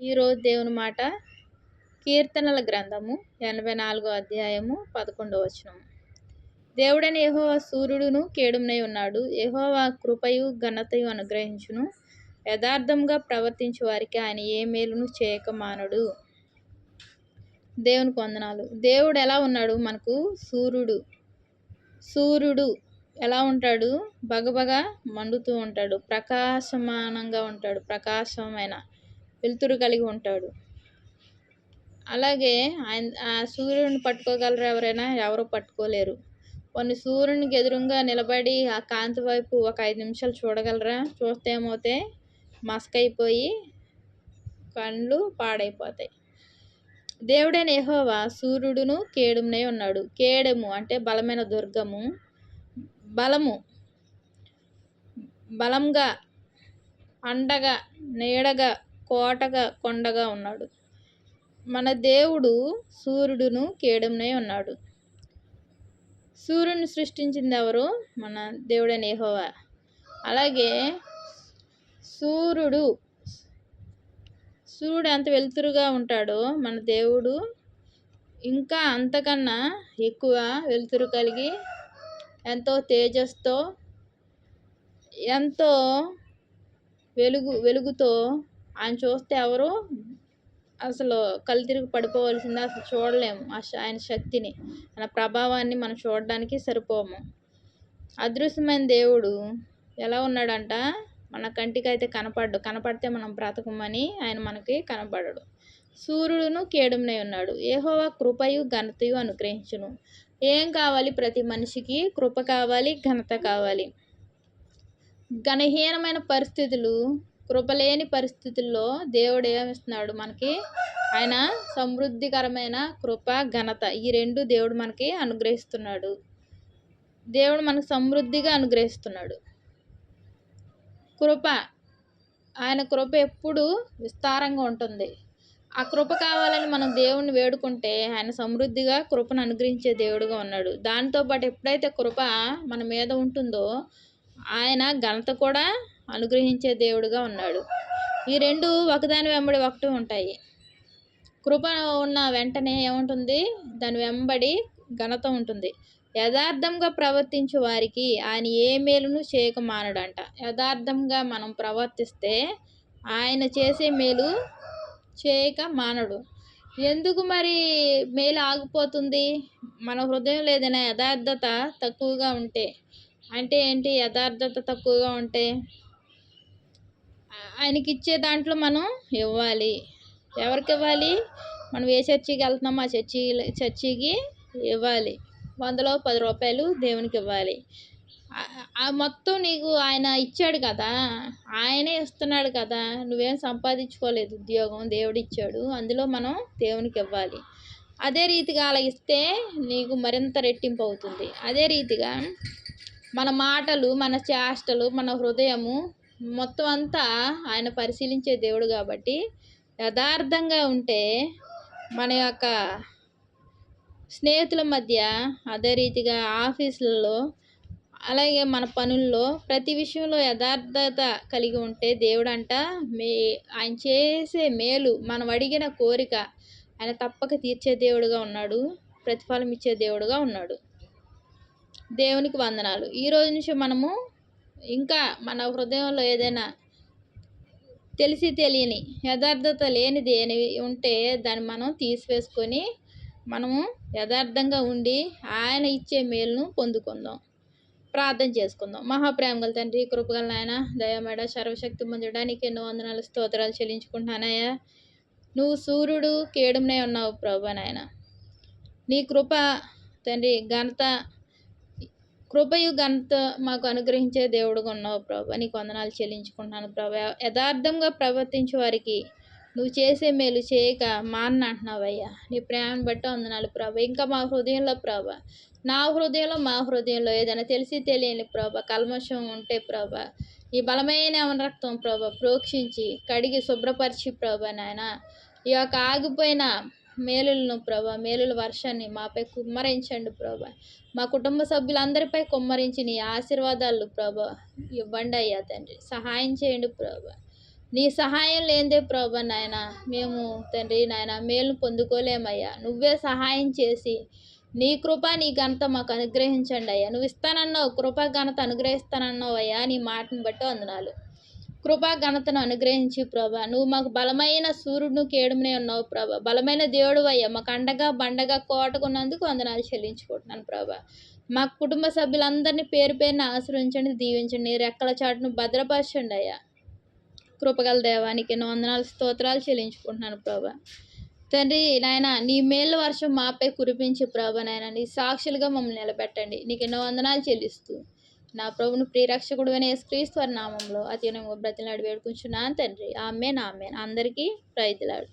ఈరోజు దేవుని మాట కీర్తనల గ్రంథము ఎనభై నాలుగో అధ్యాయము పదకొండవ వచనం దేవుడని యహోవా సూర్యుడును కేడునై ఉన్నాడు. యహోవా కృపయు ఘనతయు అనుగ్రహించును. యథార్థంగా ప్రవర్తించు వారికి ఆయన ఏ మేలును చేయక మానడు. దేవుని వందనాలు. దేవుడు ఎలా ఉన్నాడు? మనకు సూర్యుడు సూర్యుడు ఎలా ఉంటాడు? బగబగ మండుతూ ఉంటాడు. ప్రకాశమానంగా ఉంటాడు. ప్రకాశమైన వెలుతురు కలిగి ఉంటాడు. అలాగే ఆయన ఆ సూర్యుడిని పట్టుకోగలరు ఎవరైనా? ఎవరు పట్టుకోలేరు. కొన్ని సూర్యునికి ఎదురుగా నిలబడి ఆ కాంతి వైపు ఒక ఐదు నిమిషాలు చూడగలరా? చూస్తే ఏమవుతే మసకైపోయి కళ్ళు పాడైపోతాయి. దేవుడైన యహోవా సూర్యుడును కేడుమునే ఉన్నాడు. కేడము అంటే బలమైన దుర్గము. బలము బలంగా అండగా నీడగా కోటగా కొండగా ఉన్నాడు. మన దేవుడు సూర్యుడును కేడమునై ఉన్నాడు. సూర్యుని సృష్టించింది ఎవరు మన దేవుడైన యహోవా. అలాగే సూర్యుడు సూర్యుడు ఎంత వెలుతురుగా ఉంటాడో మన దేవుడు ఇంకా అంతకన్నా ఎక్కువ వెలుతురు కలిగి ఎంతో తేజస్తో ఎంతో వెలుగు వెలుగుతో ఆయన చూస్తే ఎవరు అసలు కళ్ళు తిరిగి పడిపోవలసిందే అసలు చూడలేము. ఆయన శక్తిని ఆయన ప్రభావాన్ని మనం చూడడానికి సరిపోము. అదృశ్యమైన దేవుడు ఎలా ఉన్నాడంట? మన కంటికి అయితే కనపడ్డు. కనపడితే మనం బ్రతకమని ఆయన మనకి కనపడడు సూర్యుడును కేడుమునై ఉన్నాడు. ఏహోవా కృపయు ఘనతయు అనుగ్రహించును. ఏం కావాలి ప్రతి మనిషికి? కృప కావాలి ఘనత కావాలి. ఘనహీనమైన పరిస్థితులు కృపలేని పరిస్థితుల్లో దేవుడు ఏమిస్తున్నాడు మనకి ఆయన సమృద్ధికరమైన కృప ఘనత ఈ రెండు దేవుడు మనకి అనుగ్రహిస్తున్నాడు. దేవుడు మనకు సమృద్ధిగా అనుగ్రహిస్తున్నాడు. కృప ఆయన కృప ఎప్పుడు విస్తారంగా ఉంటుంది. ఆ కృప కావాలని మనం దేవుణ్ణి వేడుకుంటే ఆయన సమృద్ధిగా కృపను అనుగ్రహించే దేవుడుగా ఉన్నాడు. దాంతోపాటు ఎప్పుడైతే కృప మన మీద ఉంటుందో ఆయన ఘనత కూడా అనుగ్రహించే దేవుడుగా ఉన్నాడు. ఈ రెండు ఒకదాని వెంబడి ఒకటి ఉంటాయి. కృప ఉన్న వెంటనే ఏముంటుంది? దాని వెంబడి ఘనత ఉంటుంది. యథార్థంగా ప్రవర్తించే వారికి ఆయన ఏ మేలును చేయక మానడంట. యథార్థంగా మనం ప్రవర్తిస్తే ఆయన చేసే మేలు చేయక మానడు. ఎందుకు మరి మేలు ఆగిపోతుంది? మన హృదయం ఏదైనా యథార్థత తక్కువగా ఉంటే. అంటే ఏంటి యథార్థత తక్కువగా ఉంటే? ఆయనకి ఇచ్చే దాంట్లో మనం ఇవ్వాలి. ఎవరికి ఇవ్వాలి? మనం ఏ చర్చికి వెళ్తున్నామో ఆ చర్చి చర్చికి ఇవ్వాలి. వందలో పది రూపాయలు దేవునికి ఇవ్వాలి. మొత్తం నీకు ఆయన ఇచ్చాడు కదా. ఆయనే ఇస్తున్నాడు కదా. నువ్వేం సంపాదించుకోలేదు ఉద్యోగం దేవుడు ఇచ్చాడు. అందులో మనం దేవునికి ఇవ్వాలి. అదే రీతిగా అలా ఇస్తే నీకు మరింత రెట్టింపు అవుతుంది. అదే రీతిగా మన మాటలు మన చేష్టలు మన హృదయము మొత్తం అంతా ఆయన పరిశీలించే దేవుడు కాబట్టి యథార్థంగా ఉంటే మన యొక్క స్నేహితుల మధ్య అదే రీతిగా ఆఫీసులలో అలాగే మన పనుల్లో ప్రతి విషయంలో యథార్థత కలిగి ఉంటే దేవుడు అంట మే ఆయన చేసే మేలు మనం అడిగిన కోరిక ఆయన తప్పక తీర్చే దేవుడుగా ఉన్నాడు ప్రతిఫలం ఇచ్చే దేవుడుగా ఉన్నాడు. దేవునికి వందనాలు. ఈ రోజు నుంచి మనము ఇంకా మన హృదయంలో ఏదైనా తెలిసి తెలియని యథార్థత లేనిది అని ఉంటే దాన్ని మనం తీసివేసుకొని మనము యథార్థంగా ఉండి ఆయన ఇచ్చే మేలును పొందుకుందాం. ప్రార్థన చేసుకుందాం. మహాప్రేమ గల తండ్రి కృపగల నాయన దయమేడ సర్వశక్తి పొందడానికి ఎన్నో వందనాలు స్తోత్రాలు చెల్లించుకుంటున్నానయ్యా. నువ్వు సూర్యుడు కేడుమనే ఉన్నావు ప్రభా నాయన. నీ కృప తండ్రి ఘనత కృపయు ఘనత మాకు అనుగ్రహించే దేవుడుగా ఉన్నావు ప్రభా. నీకు వందనాలు చెల్లించుకుంటున్నాను ప్రభా. యథార్థంగా ప్రవర్తించే వారికి నువ్వు చేసే మేలు చేయక మాన్న అంటున్నావయ్యా నీ ప్రేమను బట్టి వందనాలు ప్రభా. ఇంకా మా హృదయంలో ప్రభా నా హృదయంలో మా హృదయంలో ఏదైనా తెలిసి తెలియని ప్రభా కల్మషం ఉంటే ప్రభా ఈ బలమైన రక్తం ప్రభా ప్రోక్షించి కడిగి శుభ్రపరిచి ప్రభా నాయన. ఈ యొక్క ఆగిపోయిన మేలులను ప్రభా మేలుల వర్షాన్ని మాపై కుమ్మరించండి ప్రభా. మా కుటుంబ సభ్యులందరిపై కుమ్మరించి నీ ఆశీర్వాదాలు ప్రభా ఇవ్వండి అయ్యా తండ్రి. సహాయం చేయండి ప్రభా. నీ సహాయం లేనిదే ప్రభా నాయన మేము తండ్రి నాయన మేలు పొందుకోలేమయ్యా నువ్వే సహాయం చేసి నీ కృప నీ ఘనత మాకు అనుగ్రహించండి అయ్యా. నువ్వు ఇస్తానన్నావు కృప ఘనత అనుగ్రహిస్తానన్నావు అయ్యా. నీ మాటను బట్టి వందనాలు. కృపా ఘనతను అనుగ్రహించి ప్రభా. నువ్వు మాకు బలమైన సూర్యుడు కేడుమనే ఉన్నావు ప్రభా. బలమైన దేవుడు అయ్యా మాకు అండగా బండగా కోటకున్నందుకు వందనాలు చెల్లించుకుంటున్నాను ప్రభా. మా కుటుంబ సభ్యులందరినీ పేరు పేరున ఆశ్రయించండి దీవించండి. రెక్కల చాటును భద్రపరచండి అయ్యా. కృపగల దేవానికి ఎన్నో వందనాలు స్తోత్రాలు చెల్లించుకుంటున్నాను ప్రభా. తండ్రి నాయన నీ మేళ్ళ వర్షం మాపై కురిపించి ప్రభా నాయన. నీ సాక్షులుగా మమ్మల్ని నిలబెట్టండి. నీకు ఎన్నో వందనాలు చెల్లిస్తూ నా ప్రభును ప్రియరక్షకుడు అనే క్రీస్తు నామంలో అతి బ్రతిలాడి వేడుకుంటున్నాను తండ్రి. ఆమె నామే అందరికీ రైతులాడు